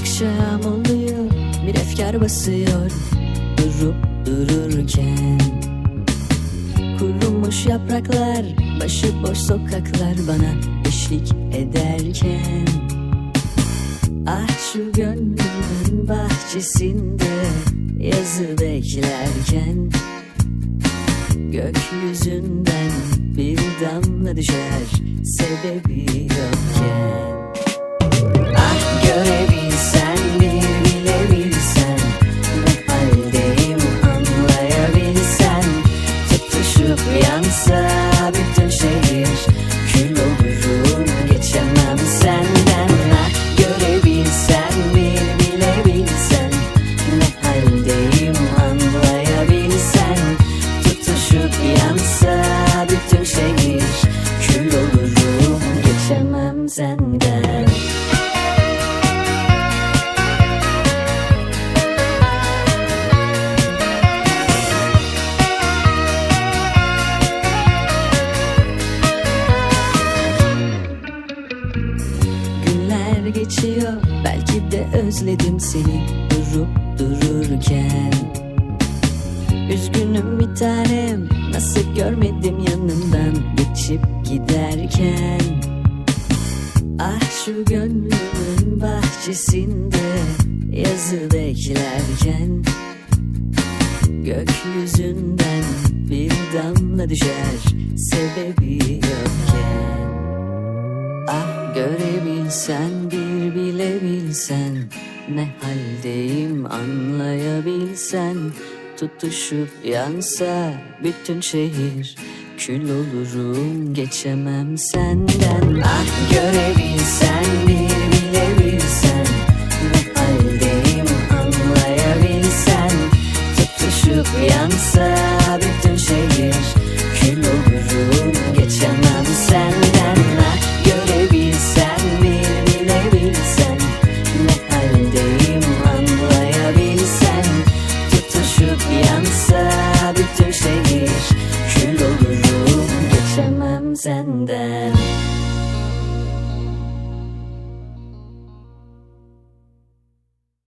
Akşam oluyor bir efkar basıyor. Durup dururken Kurumuş yapraklar Başıboş sokaklar bana eşlik ederken Ah şu gönlümün bahçesinde Yazı beklerken Gökyüzünden bir damla düşer Sebebi yokken. Ah görebilsen bir bilebilsen Ne haldeyim anlayabilsen. Tutuşup yansa bütün şehir geçiyor. Belki de özledim seni durup dururken. Üzgünüm bir tanem nasıl görmedim yanından geçip giderken. Ah şu gönlümün bahçesinde yazı beklerken. Gökyüzünden bir damla düşer sebebi yokken görebilsen bir bilebilsen Ne haldeyim anlayabilsen. Tutuşup yansa bütün şehir Kül olurum geçemem senden. Ah görebilsen bir bilebilsen Ne haldeyim anlayabilsen. Tutuşup yansa bütün şehir Kül olurum transcendent.